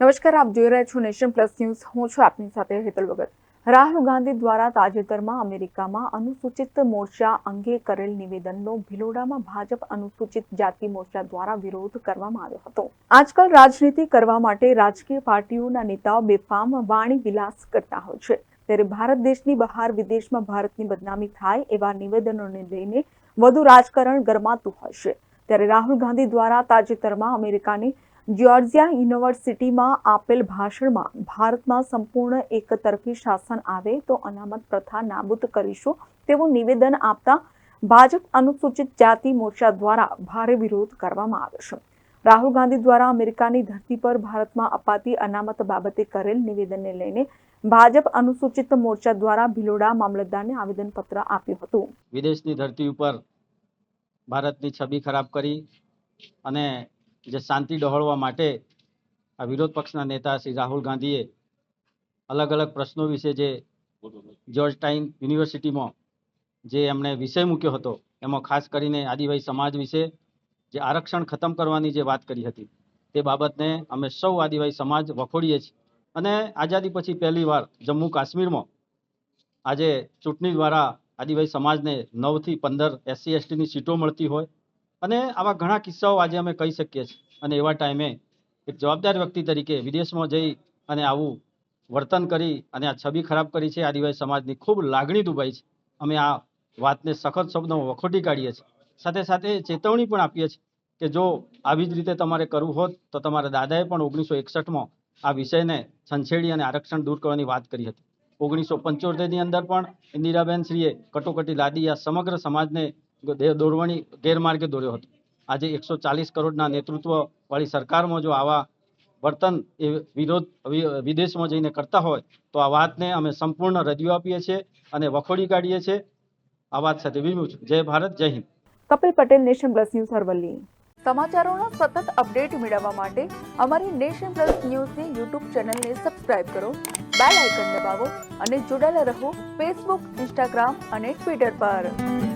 નમસ્કાર, આપ જોઈ રહ્યા છો નેશન પ્લસ ન્યૂઝ. હું છું આપની સાથે હેતલ ભગત. રાહુલ ગાંધી દ્વારા તાજેતરમાં અમેરિકામાં અનુસૂચિત મોરચા અંગે કરેલ નિવેદનનો ભિલોડામાં ભાજપ અનુસૂચિત જાતિ મોરચા દ્વારા વિરોધ કરવામાં આવ્યો હતો. આજકાલ રાજનીતિ કરવા માટે રાજકીય પાર્ટીઓના નેતાઓ બેફામ વાણી વિલાસ કરતા હોય છે. ત્યારે ભારત દેશની બહાર વિદેશમાં ભારતની બદનામી થાય એવા નિવેદનોને લઈને વધુ રાજકારણ ગરમાતું હોય છે. ત્યારે રાહુલ ગાંધી દ્વારા તાજેતરમાં અમેરિકાની જ્યોર્જિયા યુનિવર્સિટીમાં આપેલ ભાષણમાં ભારતમાં સંપૂર્ણ એકતરફી શાસન આવે તો અનામત પ્રથા નાબૂદ કરીશું. તેવું નિવેદન આપતા ભાજપ અનુસૂચિત જાતિ મોરચા દ્વારા ભારે વિરોધ કરવામાં આવ્યો છે. રાહુલ ગાંધી દ્વારા અમેરિકાની ધરતી પર ભારતમાં અપાતી અનામત બાબતે કરેલ નિવેદનને લઈને ભાજપ અનુસૂચિત મોરચા દ્વારા ભિલોડા મામલતદારને આવેદનપત્ર આપ્યું હતું. વિદેશની ધરતી ઉપર ભારતની છબી ખરાબ કરી અને જે શાંતિ ડહોળવા માટે આ વિરોધ પક્ષના નેતા શ્રી રાહુલ ગાંધીએ અલગ અલગ પ્રશ્નો વિશે જે જ્યોર્જ ટાઈન યુનિવર્સિટીમાં જે એમણે વિષય મૂક્યો હતો, એમાં ખાસ કરીને આદિવાસી સમાજ વિશે જે આરક્ષણ ખતમ કરવાની જે વાત કરી હતી, તે બાબતને અમે સૌ આદિવાસી સમાજ વખોડીએ છીએ. અને આઝાદી પછી પહેલીવાર જમ્મુ કાશ્મીરમાં આજે ચૂંટણી દ્વારા આદિવાસી સમાજને નવથી પંદર એસસી, એસટીની સીટો મળતી હોય અને આવા ઘણા કિસ્સાઓ આજે અમે કહી શકીએ છીએ. અને એવા ટાઈમે એક જવાબદાર વ્યક્તિ તરીકે વિદેશમાં જઈ અને આવું વર્તન કરી અને આ છબી ખરાબ કરી છે, આદિવાસી સમાજની ખૂબ લાગણી દુભાઈ છે. અમે આ વાતને સખત શબ્દોમાં વખોટી કાઢીએ છીએ. સાથે સાથે ચેતવણી પણ આપીએ છીએ કે જો આવી જ રીતે તમારે કરવું હોત, તો તમારા દાદાએ પણ ઓગણીસો એકસઠમાં આ વિષયને છંછેડી અને આરક્ષણ દૂર કરવાની વાત કરી હતી. ઓગણીસો પંચોતેરની અંદર પણ ઇન્દિરાબેન શ્રીએ કટોકટી લાદી આ સમગ્ર સમાજને દોરવાની ગેરમાર્ગે દોર્યો હતો. આજે એકસો ચાલીસ કરોડના નેતૃત્વ વાળી સરકારમાં જો આવા વર્તન એ વિરોધ વિદેશમાં જઈને કરતા હોય તો આ વાતને અમે સંપૂર્ણ રજૂ આપીએ છીએ અને વખોડી કાઢીએ છીએ. આ વાત સાથે વિરમું છું. જય ભારત જય Hind. Kapil Patel nation plus news Aravalli. સમાચારોના સતત અપડેટ મેળવવા માટે અમારી નેશન પ્લસ ન્યૂઝની યુટ્યુબ ચેનલને સબસ્ક્રાઇબ કરો બેલ આઇકન દબાવો અને જોડાયેલા રહો ફેસબુક ઇન્સ્ટાગ્રામ અને ટ્વિટર પર.